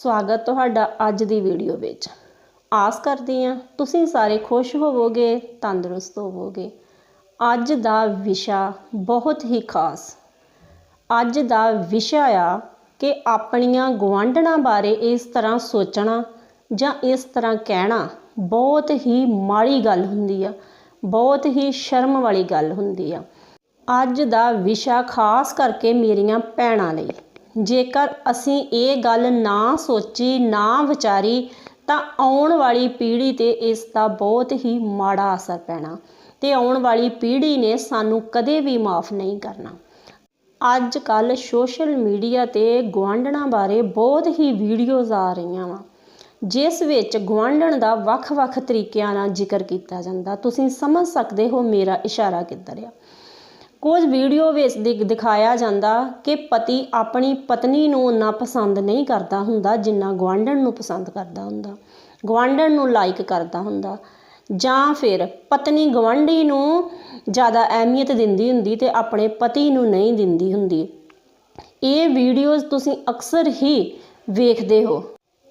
ਸਵਾਗਤ ਤੁਹਾਡਾ ਅੱਜ ਦੀ ਵੀਡੀਓ ਵਿੱਚ। ਆਸ ਕਰਦੀ ਹਾਂ ਤੁਸੀਂ ਸਾਰੇ ਖੁਸ਼ ਹੋਵੋਗੇ, ਤੰਦਰੁਸਤ ਹੋਵੋਗੇ। ਅੱਜ ਦਾ ਵਿਸ਼ਾ ਬਹੁਤ ਹੀ ਖਾਸ। ਅੱਜ ਦਾ ਵਿਸ਼ਾ ਆ ਕਿ ਆਪਣੀਆਂ ਗੁਆਂਢਣਾਂ ਬਾਰੇ ਇਸ ਤਰ੍ਹਾਂ ਸੋਚਣਾ ਜਾਂ ਇਸ ਤਰ੍ਹਾਂ ਕਹਿਣਾ ਬਹੁਤ ਹੀ ਮਾੜੀ ਗੱਲ ਹੁੰਦੀ ਆ, ਬਹੁਤ ਹੀ ਸ਼ਰਮ ਵਾਲੀ ਗੱਲ ਹੁੰਦੀ ਆ। ਅੱਜ ਦਾ ਵਿਸ਼ਾ ਖਾਸ ਕਰਕੇ ਮੇਰੀਆਂ ਭੈਣਾਂ ਲਈ। ਜੇਕਰ ਅਸੀਂ ਇਹ ਗੱਲ ਨਾ ਸੋਚੀ, ਨਾ ਵਿਚਾਰੀ, ਤਾਂ ਆਉਣ ਵਾਲੀ ਪੀੜ੍ਹੀ ਤੇ ਇਸ ਦਾ ਬਹੁਤ ਹੀ ਮਾੜਾ ਅਸਰ ਪੈਣਾ ਤੇ ਆਉਣ ਵਾਲੀ ਪੀੜ੍ਹੀ ਨੇ ਸਾਨੂੰ ਕਦੇ ਵੀ ਮਾਫ ਨਹੀਂ ਕਰਨਾ। ਅੱਜ ਕੱਲ ਸੋਸ਼ਲ ਮੀਡੀਆ ਤੇ ਗੁਆਂਢਣਾਂ ਬਾਰੇ ਬਹੁਤ ਹੀ ਵੀਡੀਓਜ਼ ਆ ਰਹੀਆਂ ਵਾ, ਜਿਸ ਵਿੱਚ ਗੁਆਂਢਣ ਦਾ ਵੱਖ-ਵੱਖ ਤਰੀਕਿਆਂ ਨਾਲ ਜ਼ਿਕਰ ਕੀਤਾ ਜਾਂਦਾ। ਤੁਸੀਂ ਸਮਝ ਸਕਦੇ ਹੋ ਮੇਰਾ ਇਸ਼ਾਰਾ ਕਿੱਧਰ ਆ। ਕੁਝ ਵੀਡੀਓ ਵਿੱਚ ਦਿਖਾਇਆ ਜਾਂਦਾ ਕਿ ਪਤੀ ਆਪਣੀ ਪਤਨੀ ਨੂੰ ਉਨਾ ਪਸੰਦ ਨਹੀਂ ਕਰਦਾ ਹੁੰਦਾ, ਜਿੰਨਾ ਗੁਆਂਢਣ ਨੂੰ ਪਸੰਦ ਕਰਦਾ ਹੁੰਦਾ, ਗੁਆਂਢਣ ਨੂੰ ਲਾਈਕ ਕਰਦਾ ਹੁੰਦਾ। ਜਾਂ ਫਿਰ ਪਤਨੀ ਗੁਆਂਢੀ ਨੂੰ ਜ਼ਿਆਦਾ ਅਹਿਮੀਅਤ ਦਿੰਦੀ ਹੁੰਦੀ ਤੇ ਆਪਣੇ ਪਤੀ ਨੂੰ ਨਹੀਂ ਦਿੰਦੀ ਹੁੰਦੀ। ਇਹ ਵੀਡੀਓਜ਼ ਤੁਸੀਂ ਅਕਸਰ ਹੀ ਵੇਖਦੇ ਹੋ।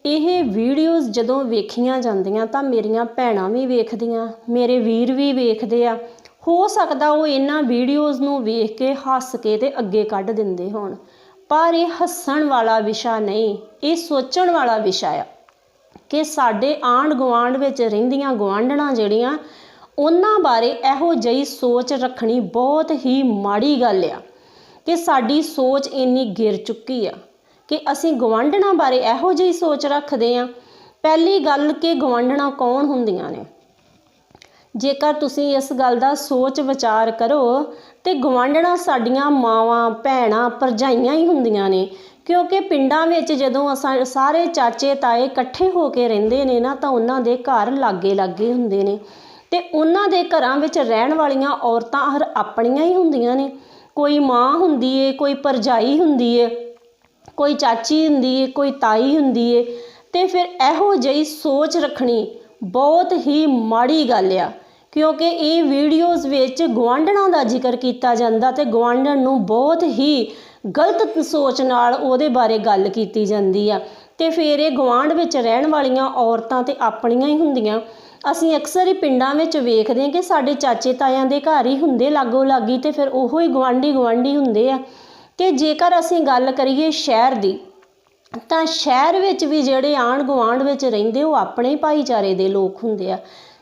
ਇਹ ਵੀਡੀਓਜ਼ ਜਦੋਂ ਵੇਖੀਆਂ ਜਾਂਦੀਆਂ ਤਾਂ ਮੇਰੀਆਂ ਭੈਣਾਂ ਵੀ ਵੇਖਦੀਆਂ, ਮੇਰੇ ਵੀਰ ਵੀ ਵੇਖਦੇ ਆ। ਹੋ ਸਕਦਾ ਉਹ ਇਹਨਾਂ ਵੀਡੀਓਜ਼ ਨੂੰ ਵੇਖ ਕੇ ਹੱਸ ਕੇ ਤੇ ਅੱਗੇ ਕੱਢ ਦਿੰਦੇ ਹੋਣ। ਪਰ ਇਹ ਹੱਸਣ ਵਾਲਾ ਵਿਸ਼ਾ ਨਹੀਂ, ਇਹ ਸੋਚਣ ਵਾਲਾ ਵਿਸ਼ਾ ਆ ਕਿ ਸਾਡੇ ਆਂਢ ਗੁਆਂਢ ਵਿੱਚ ਰਹਿੰਦੀਆਂ ਗੁਆਂਢਣਾਂ ਜਿਹੜੀਆਂ, ਉਹਨਾਂ ਬਾਰੇ ਇਹੋ ਜਿਹੀ ਸੋਚ ਰੱਖਣੀ ਬਹੁਤ ਹੀ ਮਾੜੀ ਗੱਲ ਆ ਕਿ ਸਾਡੀ ਸੋਚ ਇੰਨੀ ਗਿਰ ਚੁੱਕੀ ਆ ਕਿ ਅਸੀਂ ਗਵਾਂਢਣਾ ਬਾਰੇ ਇਹੋ ਜਿਹੀ ਸੋਚ ਰੱਖਦੇ ਆ। ਪਹਿਲੀ ਗੱਲ ਕਿ ਗਵਾਂਢਣਾ ਕੌਣ ਹੁੰਦੀਆਂ ਨੇ? ਜੇਕਰ ਤੁਸੀਂ ਇਸ ਗੱਲ ਦਾ ਸੋਚ ਵਿਚਾਰ ਕਰੋ ਤੇ ਗਵਾਂਢਣਾ ਸਾਡੀਆਂ ਮਾਵਾਂ, ਭੈਣਾਂ ਭਰਜਾਈਆਂ ਹੀ ਹੁੰਦੀਆਂ ਨੇ। ਕਿਉਂਕਿ ਪਿੰਡਾਂ ਵਿੱਚ ਜਦੋਂ ਅਸਾਂ ਸਾਰੇ ਚਾਚੇ ਤਾਏ ਇਕੱਠੇ ਹੋ ਕੇ ਰਹਿੰਦੇ ਨੇ ਨਾ, ਤਾਂ ਉਹਨਾਂ ਦੇ ਘਰ ਲਾਗੇ ਲਾਗੇ ਹੁੰਦੇ ਨੇ। ਤੇ ਉਹਨਾਂ ਦੇ ਘਰਾਂ ਵਿੱਚ ਰਹਿਣ ਵਾਲੀਆਂ ਔਰਤਾਂ ਹਰ ਆਪਣੀਆਂ ਹੀ ਹੁੰਦੀਆਂ ਨੇ। ਕੋਈ ਮਾਂ ਹੁੰਦੀ ਏ, ਕੋਈ ਭਰਜਾਈ ਹੁੰਦੀ ਏ, ਕੋਈ ਚਾਚੀ ਹੁੰਦੀ ਏ, ਕੋਈ ਤਾਈ ਹੁੰਦੀ ਏ। ਤੇ ਫਿਰ ਇਹੋ ਜਿਹੀ ਸੋਚ ਰੱਖਣੀ ਬਹੁਤ ਹੀ ਮਾੜੀ ਗੱਲ ਆ। ਕਿਉਂਕਿ ਇਹ ਵੀਡੀਓਜ਼ ਵਿੱਚ ਗੁਆਂਢਣਾਂ ਦਾ ਜ਼ਿਕਰ ਕੀਤਾ ਜਾਂਦਾ ਤੇ ਗੁਆਂਢਣ ਨੂੰ ਬਹੁਤ ਹੀ ਗਲਤ ਸੋਚ ਨਾਲ ਉਹਦੇ ਬਾਰੇ ਗੱਲ ਕੀਤੀ ਜਾਂਦੀ ਆ। ਤੇ ਫਿਰ ਇਹ ਗੁਆਂਢ ਵਿੱਚ ਰਹਿਣ ਵਾਲੀਆਂ ਔਰਤਾਂ ਤੇ ਆਪਣੀਆਂ ਹੀ ਹੁੰਦੀਆਂ। ਅਸੀਂ ਅਕਸਰ ਹੀ ਪਿੰਡਾਂ ਵਿੱਚ ਵੇਖਦੇ ਹਾਂ ਕਿ ਸਾਡੇ ਚਾਚੇ ਤਾਇਆਂ ਦੇ ਘਰ ਹੀ ਹੁੰਦੇ ਲਾਗੋ ਲਾਗੀ ਤੇ ਫਿਰ ਉਹੋ ਹੀ ਗੁਆਂਢੀ ਗੁਆਂਢੀ ਹੁੰਦੇ ਆ। ਕਿ ਜੇਕਰ ਅਸੀਂ ਗੱਲ ਕਰੀਏ ਸ਼ਹਿਰ ਦੀ, ਤਾਂ ਸ਼ਹਿਰ ਵਿੱਚ ਵੀ ਜਿਹੜੇ ਆਂਢ ਗੁਆਂਢ ਵਿੱਚ ਰਹਿੰਦੇ ਉਹ ਆਪਣੇ ਭਾਈਚਾਰੇ ਦੇ ਲੋਕ ਹੁੰਦੇ ਆ।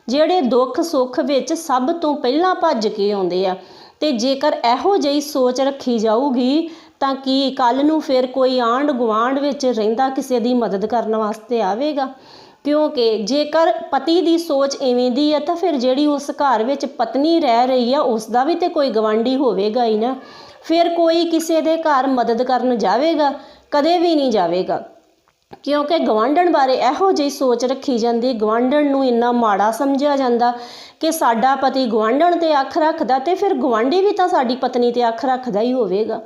ਜਿਹੜੇ ਦੁੱਖ ਸੁੱਖ ਵਿੱਚ ਸਭ ਤੋਂ ਪਹਿਲਾਂ ਭੱਜ ਕੇ ਆਉਂਦੇ ਆ। ਤੇ ਜੇਕਰ ਇਹੋ ਜਿਹੀ ਸੋਚ ਰੱਖੀ ਜਾਊਗੀ, ਤਾਂ ਕੀ ਕੱਲ ਨੂੰ ਫਿਰ ਕੋਈ ਆਂਢ ਗੁਆਂਢ ਵਿੱਚ ਰਹਿੰਦਾ ਕਿਸੇ ਦੀ ਮਦਦ ਕਰਨ ਵਾਸਤੇ ਆਵੇਗਾ? ਕਿਉਂਕਿ ਜੇਕਰ ਪਤੀ ਦੀ ਸੋਚ ਐਵੇਂ ਦੀ ਹੈ ਤਾਂ ਫਿਰ ਜਿਹੜੀ ਉਸ ਘਰ ਵਿੱਚ ਪਤਨੀ ਰਹਿ ਰਹੀ ਆ, ਉਸ ਦਾ ਵੀ ਤੇ ਕੋਈ ਗਵਾਂਢੀ ਹੋਵੇਗਾ ਹੀ ਨਾ। ਫਿਰ ਕੋਈ ਕਿਸੇ ਦੇ ਘਰ ਮਦਦ ਕਰਨ ਜਾਵੇਗਾ? ਕਦੇ ਵੀ ਨਹੀਂ ਜਾਵੇਗਾ। ਕਿਉਂਕਿ ਗਵਾਂਢਣ ਬਾਰੇ ਇਹੋ ਜਿਹੀ ਸੋਚ ਰੱਖੀ ਜਾਂਦੀ, ਗਵਾਂਢਣ ਨੂੰ ਇੰਨਾ ਮਾੜਾ ਸਮਝਿਆ ਜਾਂਦਾ ਕਿ ਸਾਡਾ ਪਤੀ ਗਵਾਂਢਣ ਤੇ ਅੱਖ ਰੱਖਦਾ ਤੇ ਫਿਰ ਗਵਾਂਢੀ ਵੀ ਤਾਂ ਸਾਡੀ ਪਤਨੀ ਤੇ ਅੱਖ ਰੱਖਦਾ ਹੀ ਹੋਵੇਗਾ।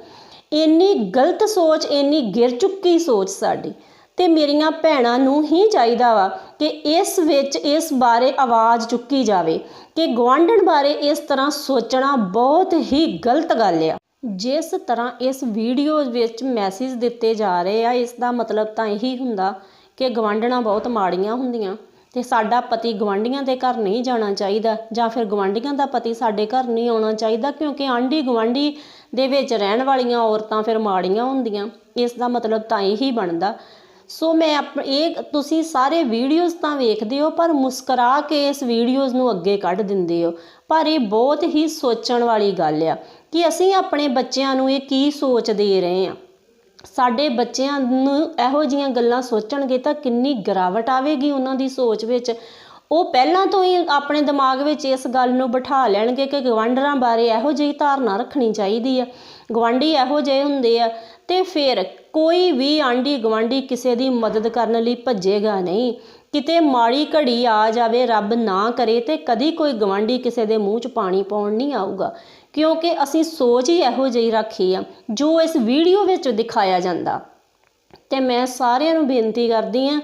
ਇੰਨੀ ਗਲਤ ਸੋਚ, ਇੰਨੀ ਗਿਰ ਚੁੱਕੀ ਸੋਚ ਸਾਡੀ ਤੇ ਮੇਰੀਆਂ ਭੈਣਾਂ ਨੂੰ ਹੀ ਚਾਹੀਦਾ ਵਾ ਕਿ ਇਸ ਵਿੱਚ ਇਸ ਬਾਰੇ ਆਵਾਜ਼ ਚੁੱਕੀ ਜਾਵੇ ਕਿ ਗਵਾਂਢਣ ਬਾਰੇ ਇਸ ਤਰ੍ਹਾਂ ਸੋਚਣਾ ਬਹੁਤ ਹੀ ਗਲਤ ਗੱਲ ਆ। ਜਿਸ ਤਰ੍ਹਾਂ ਇਸ ਵੀਡੀਓ ਵਿੱਚ ਮੈਸੇਜ ਦਿੱਤੇ ਜਾ ਰਹੇ ਆ, ਇਸ ਦਾ ਮਤਲਬ ਤਾਂ ਇਹੀ ਹੁੰਦਾ ਕਿ ਗਵਾਂਢਣਾ ਬਹੁਤ ਮਾੜੀਆਂ ਹੁੰਦੀਆਂ ਤੇ ਸਾਡਾ ਪਤੀ ਗਵਾਂਢੀਆਂ ਦੇ ਘਰ ਨਹੀਂ ਜਾਣਾ ਚਾਹੀਦਾ ਜਾਂ ਫਿਰ ਗਵਾਂਢੀਆਂ ਦਾ ਪਤੀ ਸਾਡੇ ਘਰ ਨਹੀਂ ਆਉਣਾ ਚਾਹੀਦਾ ਕਿਉਂਕਿ ਆਂਢੀ ਗਵਾਂਢੀ ਦੇ ਵਿੱਚ ਰਹਿਣ ਵਾਲੀਆਂ ਔਰਤਾਂ ਫਿਰ ਮਾੜੀਆਂ ਹੁੰਦੀਆਂ, ਇਸ ਦਾ ਮਤਲਬ ਤਾਂ ਇਹੀ ਬਣਦਾ। ਸੋ ਮੈਂ ਆਪ, ਇਹ ਤੁਸੀਂ ਸਾਰੇ ਵੀਡੀਓਜ਼ ਤਾਂ ਵੇਖਦੇ ਹੋ, ਪਰ ਮੁਸਕਰਾ ਕੇ ਇਸ ਵੀਡੀਓਜ਼ ਨੂੰ ਅੱਗੇ ਕੱਢ ਦਿੰਦੇ ਹੋ, ਪਰ ਇਹ ਬਹੁਤ ਹੀ ਸੋਚਣ ਵਾਲੀ ਗੱਲ ਆ। ਕਿ ਅਸੀਂ ਆਪਣੇ ਬੱਚਿਆਂ ਨੂੰ ਇਹ ਕੀ ਸੋਚ ਦੇ ਰਹੇ ਹਾਂ? ਸਾਡੇ ਬੱਚਿਆਂ ਨੂੰ ਇਹੋ ਜੀਆਂ ਗੱਲਾਂ ਸੋਚਣਗੇ ਤਾਂ ਕਿੰਨੀ ਗਿਰਾਵਟ ਆਵੇਗੀ ਉਹਨਾਂ ਦੀ ਸੋਚ ਵਿੱਚ। ਉਹ ਪਹਿਲਾਂ ਤੋਂ ਹੀ ਆਪਣੇ ਦਿਮਾਗ ਵਿੱਚ ਇਸ ਗੱਲ ਨੂੰ ਬਿਠਾ ਲੈਣਗੇ ਕਿ ਗਵਾਂਢਰਾਂ ਬਾਰੇ ਇਹੋ ਜਿਹੀ ਧਾਰਨਾ ਰੱਖਣੀ ਚਾਹੀਦੀ ਆ। ਗਵਾਂਢੀ ਇਹੋ ਜਿਹੇ ਹੁੰਦੇ ਆ ਤੇ ਫਿਰ ਕੋਈ ਵੀ ਆਂਢੀ ਗਵਾਂਢੀ ਕਿਸੇ ਦੀ ਮਦਦ ਕਰਨ ਲਈ ਭੱਜੇਗਾ ਨਹੀਂ। ਕਿਤੇ ਮਾੜੀ ਘੜੀ ਆ ਜਾਵੇ, ਰੱਬ ਨਾ ਕਰੇ ਤੇ ਕਦੀ ਕੋਈ ਗਵਾਂਢੀ ਕਿਸੇ ਦੇ ਮੂੰਹ 'ਚ ਪਾਣੀ ਪਾਉਣ ਨਹੀਂ ਆਊਗਾ। ਕਿਉਂਕਿ ਅਸੀਂ ਸੋਚ ਹੀ ਇਹੋ ਜਿਹੀ ਰੱਖੀ ਆ, ਜੋ ਇਸ ਵੀਡੀਓ ਵਿੱਚ ਦਿਖਾਇਆ ਜਾਂਦਾ। ਤੇ ਮੈਂ ਸਾਰਿਆਂ ਨੂੰ ਬੇਨਤੀ ਕਰਦੀ ਆ,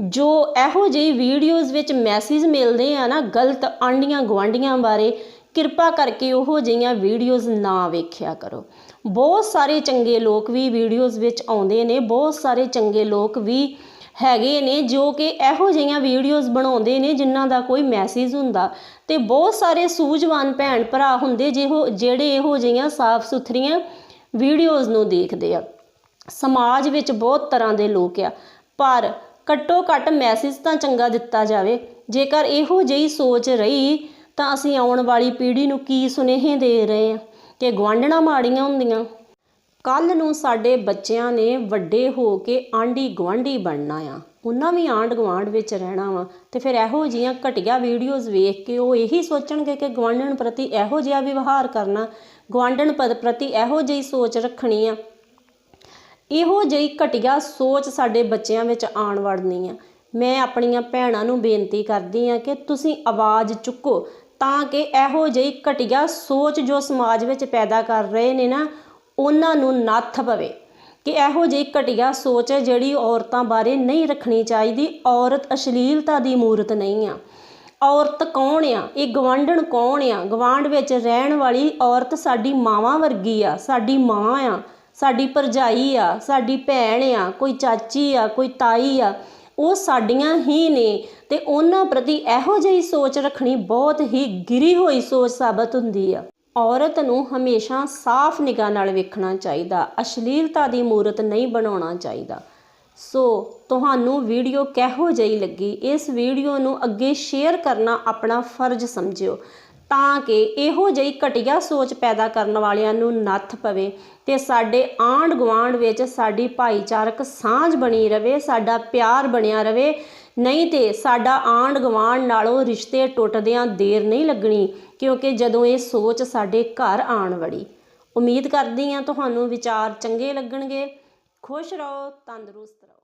ਜੋ ਇਹੋ ਜਿਹੀ ਵੀਡੀਓਜ਼ ਵਿੱਚ ਮੈਸੇਜ ਮਿਲਦੇ ਆ ਨਾ ਗਲਤ ਆਂਡੀਆਂ ਗਵਾਂਡੀਆਂ ਬਾਰੇ, ਕਿਰਪਾ ਕਰਕੇ ਉਹੋ ਜਿਹੀਆਂ ਵੀਡੀਓਜ਼ ਨਾ ਵੇਖਿਆ ਕਰੋ। ਬਹੁਤ ਸਾਰੇ ਚੰਗੇ ਲੋਕ ਵੀ ਵੀਡੀਓਜ਼ ਵਿੱਚ ਆਉਂਦੇ ਨੇ, ਬਹੁਤ ਸਾਰੇ ਚੰਗੇ ਲੋਕ ਵੀ ਹੈਗੇ ਨੇ ਜੋ ਕਿ ਇਹੋ ਜਿਹੀਆਂ ਵੀਡੀਓਜ਼ ਬਣਾਉਂਦੇ ਨੇ ਜਿਨ੍ਹਾਂ ਦਾ ਕੋਈ ਮੈਸੇਜ ਹੁੰਦਾ। ਤੇ ਬਹੁਤ ਸਾਰੇ ਸੂਝਵਾਨ ਭੈਣ ਭਰਾ ਹੁੰਦੇ ਜਿਹੋ, ਜਿਹੜੇ ਇਹੋ ਜਿਹੀਆਂ ਸਾਫ਼ ਸੁਥਰੀਆਂ ਵੀਡੀਓਜ਼ ਨੂੰ ਦੇਖਦੇ ਆ। ਸਮਾਜ ਵਿੱਚ ਬਹੁਤ ਤਰ੍ਹਾਂ ਦੇ ਲੋਕ ਆ, ਪਰ ਘੱਟੋ ਘੱਟ ਮੈਸੇਜ ਤਾਂ ਚੰਗਾ ਦਿੱਤਾ ਜਾਵੇ। ਜੇਕਰ ਇਹੋ ਜਿਹੀ ਸੋਚ ਰਹੀ, ਤਾਂ ਅਸੀਂ ਆਉਣ ਵਾਲੀ ਪੀੜ੍ਹੀ ਨੂੰ ਕੀ ਸੁਨੇਹੇ ਦੇ ਰਹੇ ਆ? ਕਿ ਗੁਆਂਢਣਾ ਮਾੜੀਆਂ ਹੁੰਦੀਆਂ। ਕੱਲ ਨੂੰ ਸਾਡੇ ਬੱਚਿਆਂ ਨੇ ਵੱਡੇ ਹੋ ਕੇ ਆਂਢੀ ਗੁਆਂਢੀ ਬਣਨਾ ਆ। ਉਹਨਾਂ ਵੀ ਆਂਢ ਗੁਆਂਢ ਵਿੱਚ ਰਹਿਣਾ ਵਾ ਤੇ ਫਿਰ ਇਹੋ ਜਿਹੀਆਂ ਘਟੀਆ ਵੀਡੀਓਜ਼ ਵੇਖ ਕੇ ਉਹ ਇਹੀ ਸੋਚਣਗੇ ਕਿ ਗੁਆਂਢਣ ਪ੍ਰਤੀ ਇਹੋ ਜਿਹਾ ਵਿਵਹਾਰ ਕਰਨਾ, ਗੁਆਂਢਣ ਪ- ਪ੍ਰਤੀ ਇਹੋ ਜਿਹੀ ਸੋਚ ਰੱਖਣੀ ਆ। ਇਹੋ ਜਿਹੀ ਘਟੀਆ ਸੋਚ ਸਾਡੇ ਬੱਚਿਆਂ ਵਿੱਚ ਆਉਣ ਵੜਨੀ ਆ। ਮੈਂ ਆਪਣੀਆਂ ਭੈਣਾਂ ਨੂੰ ਬੇਨਤੀ ਕਰਦੀ ਆ ਕਿ ਤੁਸੀਂ ਆਵਾਜ਼ ਚੁੱਕੋ ਤਾਂ ਕਿ ਇਹੋ ਜਿਹੀ ਘਟੀਆ ਸੋਚ ਜੋ ਸਮਾਜ ਵਿੱਚ ਪੈਦਾ ਕਰ ਰਹੇ ਨੇ ਨਾ ਉਹਨਾਂ ਨੂੰ ਨੱਥ ਪਵੇ। ਕਿ ਇਹੋ ਜਿਹੀ ਘਟੀਆ ਸੋਚ ਹੈ ਜਿਹੜੀ ਔਰਤਾਂ ਬਾਰੇ ਨਹੀਂ ਰੱਖਣੀ ਚਾਹੀਦੀ। ਔਰਤ ਅਸ਼ਲੀਲਤਾ ਦੀ ਮੂਰਤ ਨਹੀਂ ਆ। ਔਰਤ ਕੌਣ ਆ? ਇਹ ਗਵਾਂਢਣ ਕੌਣ ਆ? ਗਵਾਂਢ ਵਿੱਚ ਰਹਿਣ ਵਾਲੀ ਔਰਤ ਸਾਡੀ ਮਾਵਾਂ ਵਰਗੀ ਆ, ਸਾਡੀ ਮਾਂ ਆ, ਸਾਡੀ ਭਰਜਾਈ ਆ, ਸਾਡੀ ਭੈਣ ਆ, ਕੋਈ ਚਾਚੀ ਆ, ਕੋਈ ਤਾਈ ਆ। ਉਹ ਸਾਡੀਆਂ ਹੀ ਨੇ ਤੇ ਉਹਨਾਂ ਪ੍ਰਤੀ ਇਹੋ ਜਿਹੀ ਸੋਚ ਰੱਖਣੀ ਬਹੁਤ ਹੀ ਗਿਰੀ ਹੋਈ ਸੋਚ ਸਾਬਤ ਹੁੰਦੀ ਆ। ਔਰਤ ਨੂੰ ਹਮੇਸ਼ਾ ਸਾਫ਼ ਨਿਗਾਹ ਨਾਲ ਵੇਖਣਾ ਚਾਹੀਦਾ, ਅਸ਼ਲੀਲਤਾ ਦੀ ਮੂਰਤ ਨਹੀਂ ਬਣਾਉਣਾ ਚਾਹੀਦਾ। ਸੋ ਤੁਹਾਨੂੰ ਵੀਡੀਓ ਕਿਹੋ ਜਿਹੀ ਲੱਗੀ? ਇਸ ਵੀਡੀਓ ਨੂੰ ਅੱਗੇ ਸ਼ੇਅਰ ਕਰਨਾ ਆਪਣਾ ਫਰਜ਼ ਸਮਝਿਓ। ਤਾਂ ਕਿ ਇਹੋ ਜਿਹੀ ਘਟੀਆ ਸੋਚ ਪੈਦਾ ਕਰਨ ਵਾਲਿਆਂ ਨੂੰ ਨੱਥ ਪਵੇ ਤੇ ਸਾਡੇ ਆਂਢ ਗੁਆਂਢ ਵਿੱਚ ਸਾਡੀ ਭਾਈਚਾਰਕ ਸਾਂਝ ਬਣੀ ਰਵੇ, ਸਾਡਾ ਪਿਆਰ ਬਣਿਆ ਰਵੇ। ਨਹੀਂ ਤੇ ਸਾਡਾ ਆਂਢ ਗੁਆਂਢ ਨਾਲੋਂ ਰਿਸ਼ਤੇ ਟੁੱਟਦਿਆਂ ਦੇਰ ਨਹੀਂ ਲੱਗਣੀ, ਕਿਉਂਕਿ ਜਦੋਂ ਇਹ ਸੋਚ ਸਾਡੇ ਘਰ ਆਣ ਵੜੀ। ਉਮੀਦ ਕਰਦੀ ਹਾਂ ਤੁਹਾਨੂੰ ਵਿਚਾਰ ਚੰਗੇ ਲੱਗਣਗੇ। ਖੁਸ਼ ਰਹੋ, ਤੰਦਰੁਸਤ ਰਹੋ।